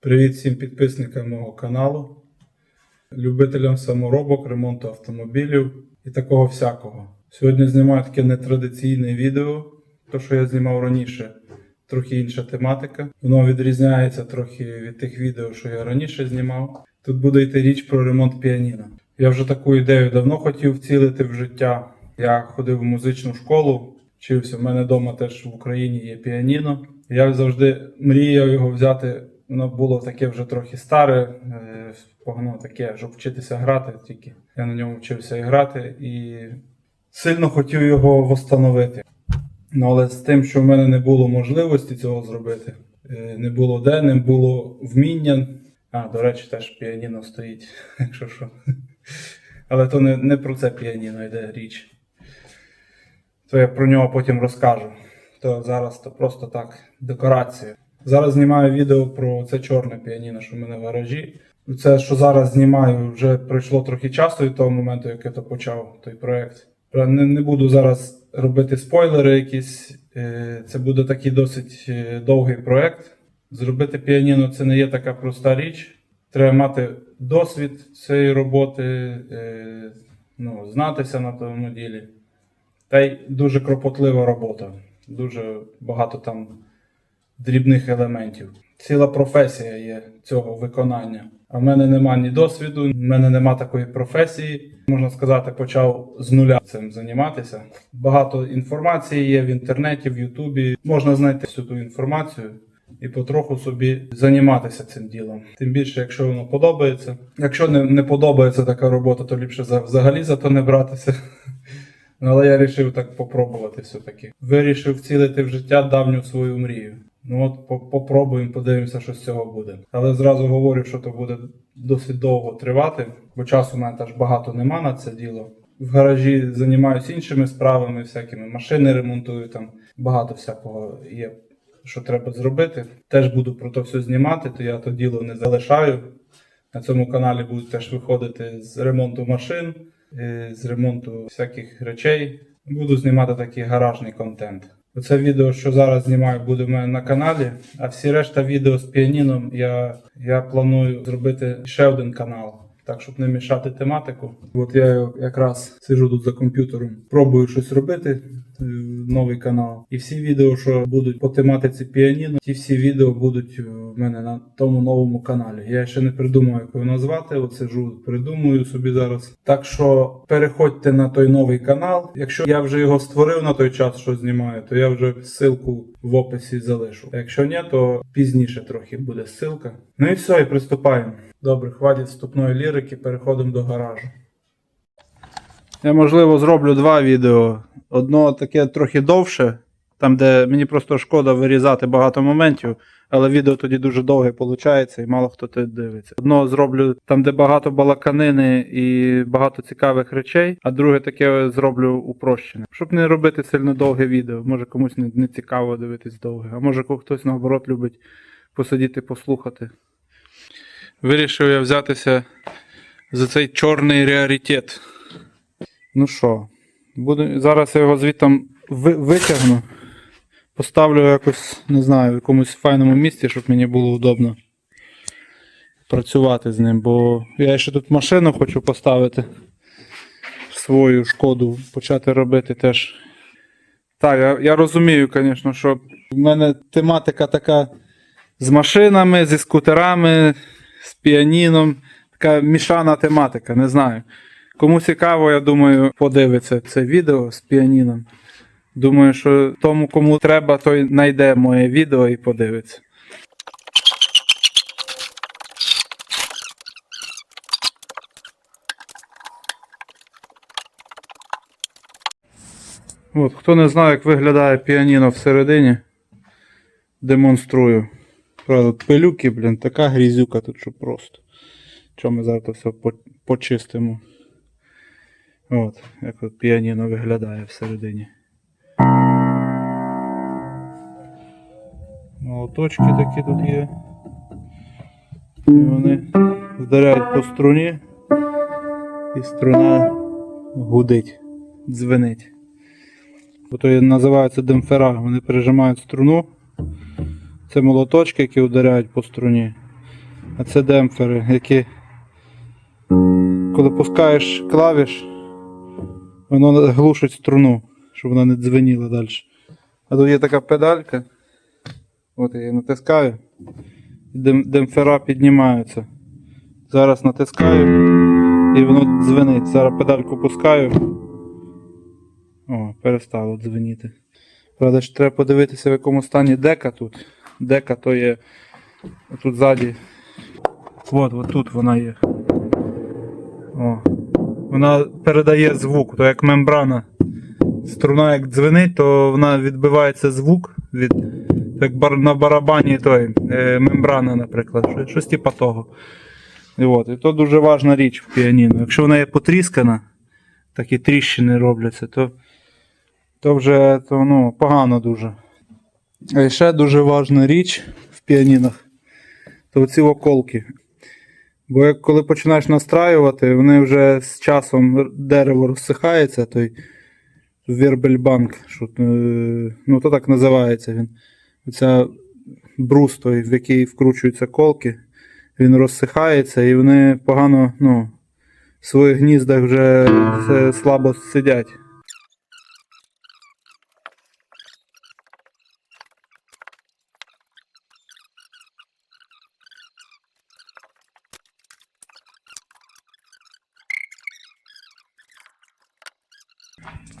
Привіт всім підписникам мого каналу, любителям саморобок, ремонту автомобілів і такого всякого. Сьогодні знімаю таке нетрадиційне відео, то що я знімав раніше, трохи інша тематика. Воно відрізняється трохи від тих відео, що я раніше знімав. Тут буде йти річ про ремонт піаніно. Я вже таку ідею давно хотів вцілити в життя. Я ходив в музичну школу, вчився. У мене вдома теж в Україні є піаніно. Я завжди мріяв його взяти. Воно було таке вже трохи старе, е, погано таке, щоб вчитися грати тільки. Я на ньому вчився і грати і сильно хотів його восстановити. Ну, але з тим, що в мене не було можливості цього зробити, е, не було де, не було вміння. А, до речі, теж піаніно стоїть, якщо що. Але то не, не про це піаніно йде річ. То я про нього потім розкажу. То зараз то просто так, декорація. Зараз знімаю відео про це чорне піаніно, що в мене в гаражі. Це, що зараз знімаю, вже пройшло трохи часу від того моменту, як я то почав той проект. Не, не буду зараз робити спойлери якісь. Е, Це буде такий досить е, довгий проект. Зробити піаніно це не є така проста річ. Треба мати досвід цієї роботи, е, ну, знатися на тому ділі. Та й дуже кропотлива робота. Дуже багато там дрібних елементів. Ціла професія є цього виконання. А в мене нема ні досвіду, в мене нема такої професії. Можна сказати, почав з нуля цим займатися. Багато інформації є в інтернеті, в Ютубі. Можна знайти всю ту інформацію і потроху собі займатися цим ділом. Тим більше, якщо воно подобається. Якщо не, не подобається така робота, то ліпше за- взагалі за то не братися. Але я вирішив так попробувати все-таки. Вирішив вцілити в життя давню свою мрію. Ну от попробуємо, подивимося, що з цього буде. Але зразу говорю, що то буде досить довго тривати, бо часу мене теж багато нема на це діло. В гаражі займаюся іншими справами, всякими машини ремонтую, там багато всякого є, що треба зробити. Теж буду про то все знімати, то я то діло не залишаю. На цьому каналі будуть теж виходити з ремонту машин, е, з ремонту всяких речей. Буду знімати такий гаражний контент. Оце відео, що зараз знімаю, буде в мене на каналі, а всі решта відео з піаніном я, я планую зробити ще один канал. Так, щоб не мішати тематику. От я якраз сиджу тут за комп'ютером, пробую щось робити, е, новий канал. І всі відео, що будуть по тематиці піаніно, ті всі відео будуть в мене на тому новому каналі. Я ще не придумав, як його назвати. От сиджу, придумую собі зараз. Так що переходьте на той новий канал. Якщо я вже його створив на той час, що знімаю, то я вже ссылку в описі залишу. А якщо ні, то пізніше трохи буде ссылка. Ну і все, і приступаємо. Добре, хватить вступної лірики, переходимо до гаражу. Я, можливо, зроблю два відео. Одно таке трохи довше, там, де мені просто шкода вирізати багато моментів, але відео тоді дуже довге виходить і мало хто те дивиться. Одно зроблю там, де багато балаканини і багато цікавих речей, а друге таке зроблю упрощене. Щоб не робити сильно довге відео. Може комусь не, не цікаво дивитись довге, а може хтось наоборот любить посидіти, послухати. Вирішив я взятися за цей чорний реаритет. Ну що, буду, зараз я його звідтам ви, витягну. Поставлю якось, не знаю, в якомусь файному місці, щоб мені було удобно працювати з ним. Бо я ще тут машину хочу поставити. Свою шкоду почати робити теж. Так, я, я розумію, звісно, що в мене тематика така з машинами, зі скутерами, з піаніном. Така мішана тематика, не знаю. Кому цікаво, я думаю, подивиться це відео з піаніном. Думаю, що тому, кому треба, той знайде моє відео і подивиться. От, хто не знає, як виглядає піаніно всередині, демонструю. Правда, пилюки, блін, така грізюка тут, що просто. Що ми зараз все почистимо. От, як от піаніно виглядає всередині. Молоточки такі тут є. І вони вдаряють по струні, і струна гудить, дзвенить. Ото і називаються демпфера. Вони прижимають струну. Це молоточки, які ударяють по струні. А це демпфери, які коли пускаєш клавіш, воно глушить струну, щоб вона не дзвеніла далі. А тут є така педалька. От я її натискаю. демпфера піднімаються. Зараз натискаю і воно дзвенить. Зараз педальку пускаю. О, перестало дзвеніти. Правда, ж треба подивитися, в якому стані дека тут. Дека то є тут ззаді. От, от тут вона є. О. Вона передає звук, то як мембрана. Струна як дзвенить, то вона відбивається звук від. Як бар, на барабані той, е, мембрана, наприклад. Щось, типу того. І, от, і то дуже важна річ в піаніно. Якщо вона є потріскана, такі тріщини робляться, то, то вже то, ну, погано дуже. А ще дуже важна річ в піанінах то ці околки. Бо як коли починаєш настраювати, вони вже з часом дерево розсихається, той вербельбанк, що, е, ну то так називається він. Оця брус, той, в який вкручуються колки, він розсихається і вони погано ну, в своїх гніздах вже е, слабо сидять.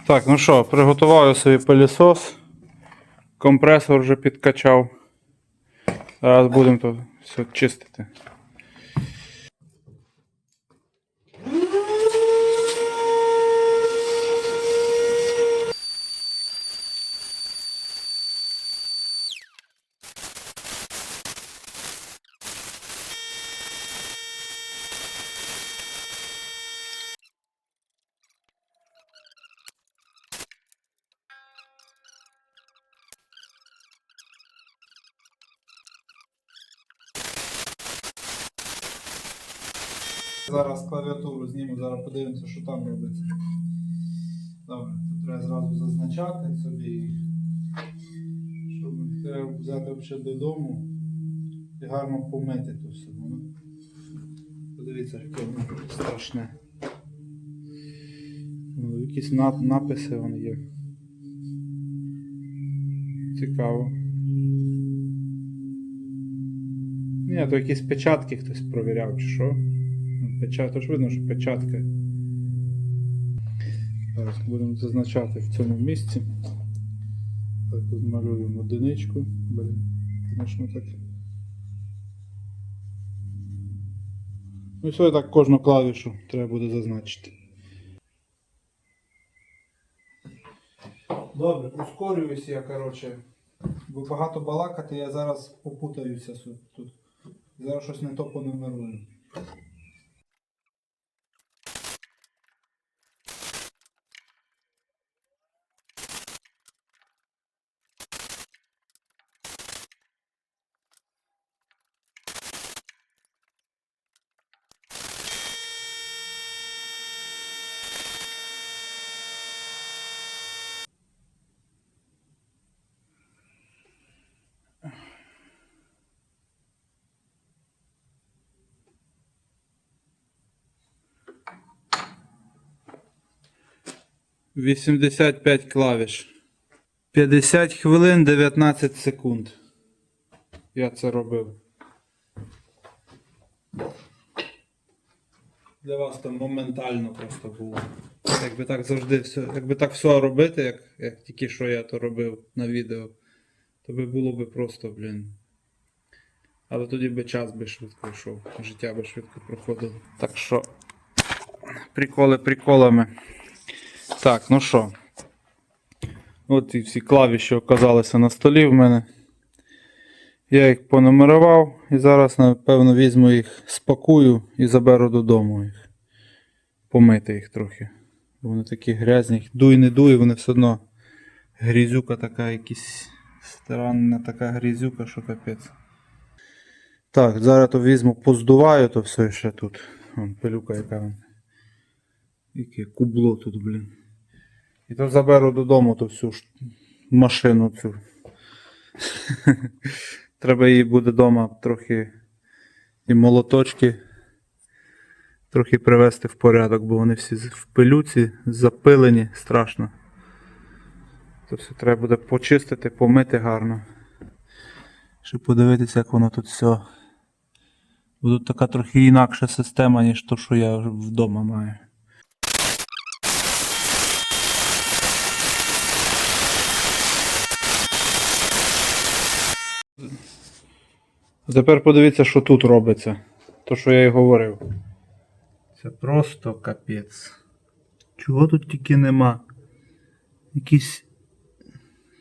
Так, ну що, приготував я собі пилісос. Компресор вже підкачав. Зараз будемо тут все чистити. Зараз клавіатуру зніму, зараз подивимося, що там робиться. Добре, тут треба зразу зазначати собі, щоб треба взяти взагалі додому і гарно помити то все. Ну, Подивіться, яке воно страшне. Ну, Якісь на- написи вони є. Цікаво. Ні, то якісь печатки хтось провіряв, чи що. Печат, то видно, що печатка. Зараз будемо зазначати в цьому місці. Так, тут одиничку. Блін, звісно так. Ну і все, так кожну клавішу треба буде зазначити. Добре, ускорююся я, коротше. Бо багато балакати, я зараз попутаюся тут. Зараз щось не то понумерую. Вісімдесят п'ять клавіш. 50 хвилин 19 секунд. Я це робив. Для вас там моментально просто було. Якби так завжди все, якби так все робити, як, як тільки що я то робив на відео, то би було би просто, блін. Але тоді би час би швидко йшов, життя би швидко проходило. Так що, приколи приколами. Так, ну що. От і всі клавіші оказалися на столі в мене. Я їх понумерував і зараз, напевно, візьму їх, спакую і заберу додому їх. Помити їх трохи. Вони такі грязні. Дуй не дуй, вони все одно. Грізюка така, якась странна така грізюка, що капець. Так, зараз то візьму, поздуваю то все ще тут. Вон, пилюка яка. Яке кубло тут, блін. І то заберу додому ту всю машину цю. Треба її буде вдома трохи і молоточки трохи привести в порядок, бо вони всі в пилюці, запилені страшно. То все треба буде почистити, помити гарно. Щоб подивитися, як воно тут все. Тут така трохи інакша система, ніж то, що я вдома маю. Тепер подивіться, що тут робиться. То, що я і говорив. Це просто капець. Чого тут тільки нема? Якісь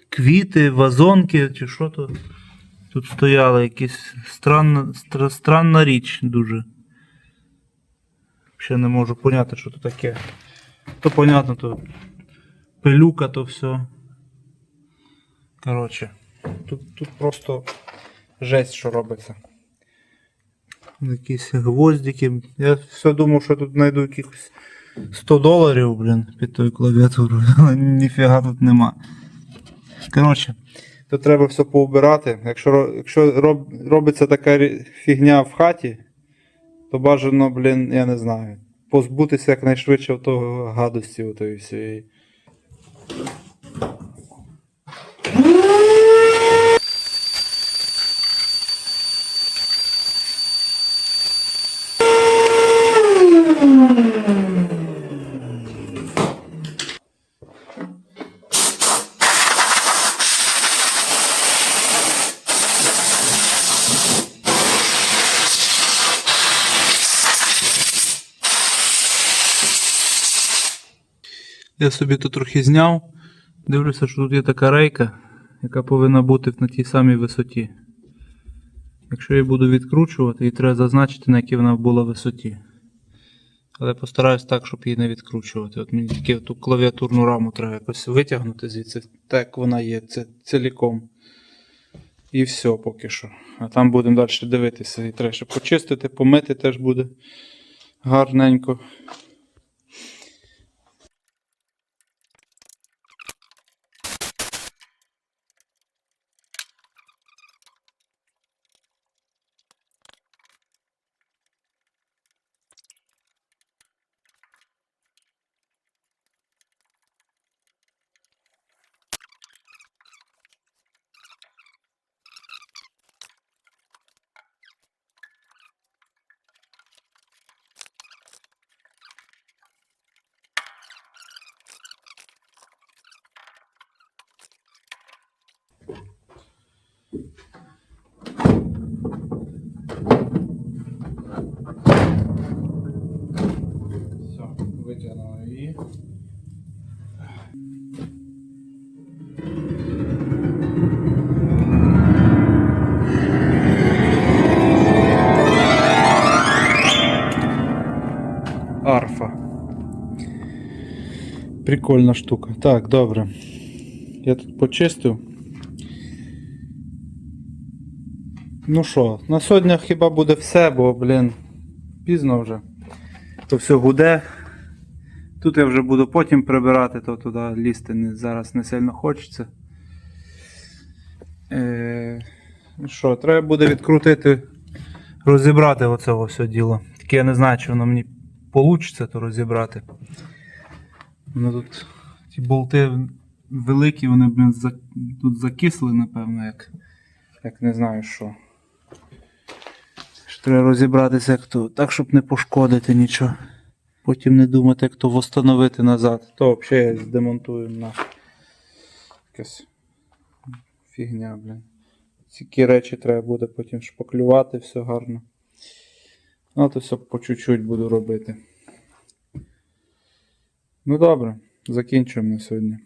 квіти, вазонки чи що тут? Тут стояли якісь странна, стра- странна річ дуже. Ще не можу поняти, що це таке. То понятно, то пилюка, то все. Коротше, тут, тут просто жесть, що робиться. Якісь гвоздики. Я все думав, що тут знайду якихось 100 доларів, блін, під тою клавіатурою, але ніфіга тут нема. Коротше, то треба все поубирати. Якщо, якщо роб, робиться така фігня в хаті, то бажано, блін, я не знаю. Позбутися якнайшвидше того гадості отої всієї. Я собі тут трохи зняв. Дивлюся, що тут є така рейка, яка повинна бути на тій самій висоті. Якщо я буду відкручувати, її треба зазначити, на якій вона була висоті. Але постараюсь так, щоб її не відкручувати. От мені тільки ту клавіатурну раму треба якось витягнути звідси, так вона є, це ціліком. І все поки що. А там будемо далі дивитися. І треба ще почистити, помити теж буде гарненько. Все, витягнули її. Арфа. Прикольна штука. Так, добре. Я тут почистив. Ну що, на сьогодні хіба буде все, бо, блін, пізно вже. То все гуде. Тут я вже буду потім прибирати, то туди лізти не, зараз не сильно хочеться. Е, що, треба буде відкрутити, розібрати оце все діло. Тільки я не знаю, чи воно мені вийде то розібрати. Воно тут ті болти великі, вони блін, за, тут закисли, напевно, як, як не знаю що. Треба розібратися, як то, так, щоб не пошкодити нічого. Потім не думати, як то встановити назад. То взагалі я демонтую на якась фігня, блін. Ці речі треба буде потім шпаклювати, все гарно. Ну, то все по чуть-чуть буду робити. Ну добре, закінчуємо на сьогодні.